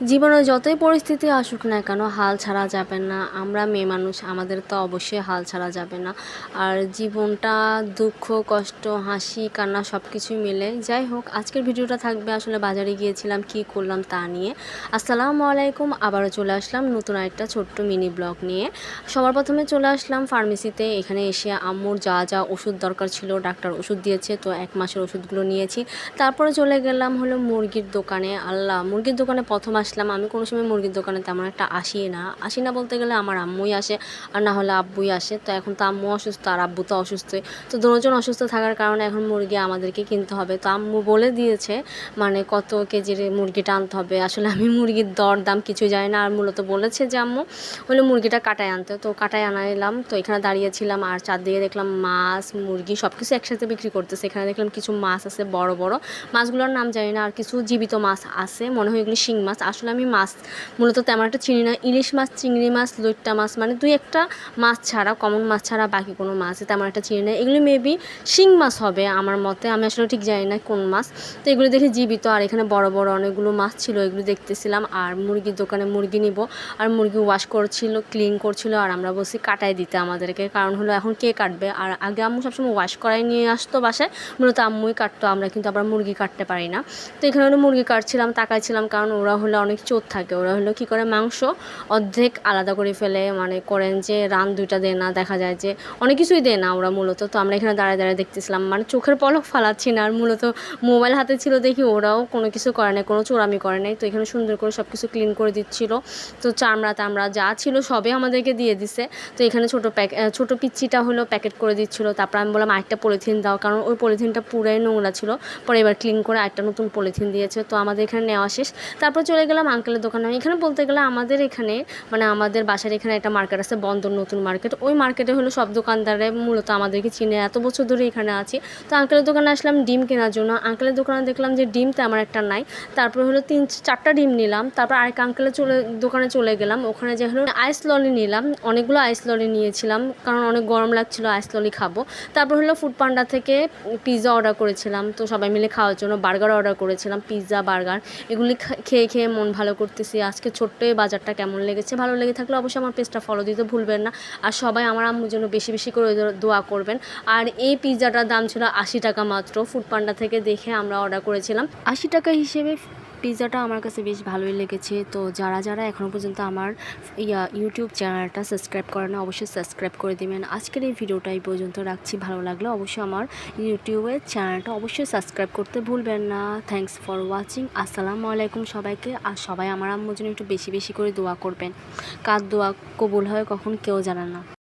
জীবনে যতই পরিস্থিতি আসুক না কেন, হাল ছাড়া যাবে না। আমরা মেয়ে মানুষ, আমাদের তো অবশ্যই হাল ছাড়া যাবে না। আর জীবনটা দুঃখ, কষ্ট, হাসি, কান্না সব কিছুই মিলে। যাই হোক, আজকের ভিডিওটা থাকবে আসলে বাজারে গিয়েছিলাম, কি করলাম তা নিয়ে। আসসালামু আলাইকুম, আবারও চলে আসলাম নতুন একটা ছোট্ট মিনি ব্লগ নিয়ে। সবার প্রথমে চলে আসলাম ফার্মেসিতে। এখানে এসে আম্মুর যা যা ওষুধ দরকার ছিল, ডাক্তার ওষুধ দিয়েছে, তো এক মাসের ওষুধগুলো নিয়েছি। তারপরে চলে গেলাম হলো মুরগির দোকানে। আল্লাহ, মুরগির দোকানে প্রথম আসলাম, আমি কোনো সময় মুরগির দোকানে তেমন একটা আসি না। আসি না বলতে গেলে আমার আম্মুই আসে, আর না হলে আব্বুই আসে। তো এখন তো আম্মু অসুস্থ, আর আব্বু তো অসুস্থই। তো দুজন অসুস্থ থাকার কারণে এখন মুরগি আমাদেরকে কিনতে হবে। তো আম্মু বলে দিয়েছে মানে কত কেজির মুরগিটা আনতে হবে। আসলে আমি মুরগির দর দাম কিছুই জানি না, আর মূলত বলেছে যে আম্মু হলো মুরগিটা কাটায় আনতে। তো কাটায় আনা আনাইলাম, তো এখানে দাঁড়িয়েছিলাম, আর চারদিকে দেখলাম মাছ, মুরগি সব কিছু একসাথে বিক্রি করতেছে। এখানে দেখলাম কিছু মাছ আছে, বড় বড়। মাছগুলোর নাম জানি না, আর কিছু জীবিত মাছ আছে, মনে হয় এগুলো শিং মাছ। আসলে আমি মাছ, মূলত তেমন একটা চিনি না। ইলিশ মাছ, চিংড়ি মাছ, লইট্টা মাছ মানে দুই একটা মাছ ছাড়া কমন মাছ ছাড়া বাকি কোনো মাছ তেমন একটা চিনি না এগুলি মেবি শিং মাছ হবে আমার মতে, আমি আসলে ঠিক জানি না কোন মাছ। তো এগুলো দেখে জীবিত, আর এখানে বড় বড় অনেকগুলো মাছ ছিল, এগুলো দেখতেছিলাম। আর মুরগির দোকানে মুরগি নিব, আর মুরগি ওয়াশ করছিল ক্লিন করছিল, আর আমরা বলছি কাটাই দিতে আমাদেরকে। কারণ হলো এখন কে কাটবে? আর আগে আম্মু সবসময় ওয়াশ করাই নিয়ে আসতো বাসায়। মূলত আম্মুই কাটতো, আমরা কিন্তু আবার মুরগি কাটতে পারি না। তো এখানে মুরগি কাটছিলাম, তাকাইছিলাম, কারণ ওরা হলো অনেক চোর থাকে। ওরা হলো কী করে, মাংস অর্ধেক আলাদা করে ফেলে। মানে করেন যে, রান দুইটা দেয় না, দেখা যায় যে, অনেক কিছুই দেয় না ওরা মূলত। তো আমরা এখানে দাঁড়ায় দাঁড়ায় দেখতেছিলাম। মানে চোখের পলক ফালাচ্ছি না। আর মূলত মোবাইল হাতে ছিল দেখি ওরাও কোনো কিছু করে নাই, কোনো চোরামি করে নাই। তো এখানে সুন্দর করে সব কিছু ক্লিন করে দিচ্ছিল। তো চামড়া তামড়া যা ছিল সবই আমাদেরকে দিয়ে দিছে। তো এখানে ছোটো প্যাক ছোটো পিচ্চিটা হলো প্যাকেট করে দিচ্ছিল। তারপর আমি বললাম, আরেকটা পলিথিন দাও। কারণ ওই পলিথিনটা পুরাই নোংরা ছিল। পরে এবার ক্লিন করে আরেকটা নতুন পলিথিন দিয়েছে। তো আমাদের এখানে নেওয়া শেষ। তারপর চলে গেলাম আঙ্কেলের দোকানে। এখানে বলতে গেলে আমাদের এখানে মানে আমাদের বাসার এখানে একটা মার্কেট আছে, বন্দর নতুন মার্কেট ওই মার্কেটে হলো সব দোকানদারে মূলত আমাদেরকে চিনে। এত বছর ধরে এখানে আছি। তো আঙ্কেলের দোকানে আসলাম, ডিম কেনার জন্য। আঙ্কেলের দোকানে দেখলাম যে ডিম তেমন একটা নাই। তারপর হলো তিন, চারটা ডিম নিলাম। তারপর আরেক আঙ্কেলের চলে, দোকানে চলে গেলাম। ওখানে যে হলো আইস ললি নিলাম। অনেকগুলো আইস ললি নিয়েছিলাম, কারণ অনেক গরম লাগছিল আইস ললি খাব। তারপর হলো ফুড পান্ডা থেকে পিৎজা অর্ডার করেছিলাম। তো সবাই মিলে খাওয়ার জন্য বার্গার অর্ডার করেছিলাম পিৎজা বার্গার এগুলি খেয়ে খেয়ে মন ভালো করতেছি, আজকে ছোট্ট এই বাজারটা কেমন লেগেছে, ভালো লেগে থাকলে অবশ্যই আমার পেজটা ফলো দিতে ভুলবেন না। আর সবাই আমার আম্মুর জন্য বেশি বেশি করে দোয়া করবেন। আর এই পিৎজাটার দাম ছিল আশি টাকা মাত্র ফুড পান্ডা থেকে দেখে আমরা অর্ডার করেছিলাম। আশি টাকা হিসেবে পিৎজাটা আমার কাছে বেশ ভালোই লেগেছে। তো যারা যারা এখনও পর্যন্ত আমার, ইয়া ইউটিউব চ্যানেলটা সাবস্ক্রাইব করে না, অবশ্যই সাবস্ক্রাইব করে দিবেন। আজকের এই ভিডিওটা এই পর্যন্ত রাখছি। ভালো লাগলে অবশ্যই আমার ইউটিউবের চ্যানেলটা অবশ্যই সাবস্ক্রাইব করতে ভুলবেন না। থ্যাংকস ফর ওয়াচিং আসসালামু আলাইকুম সবাইকে। আর সবাই আমার আম্মুর জন্য একটু বেশি বেশি করে দোয়া করবেন। কার দোয়া কবুল হয় কখন কেউ জানে না।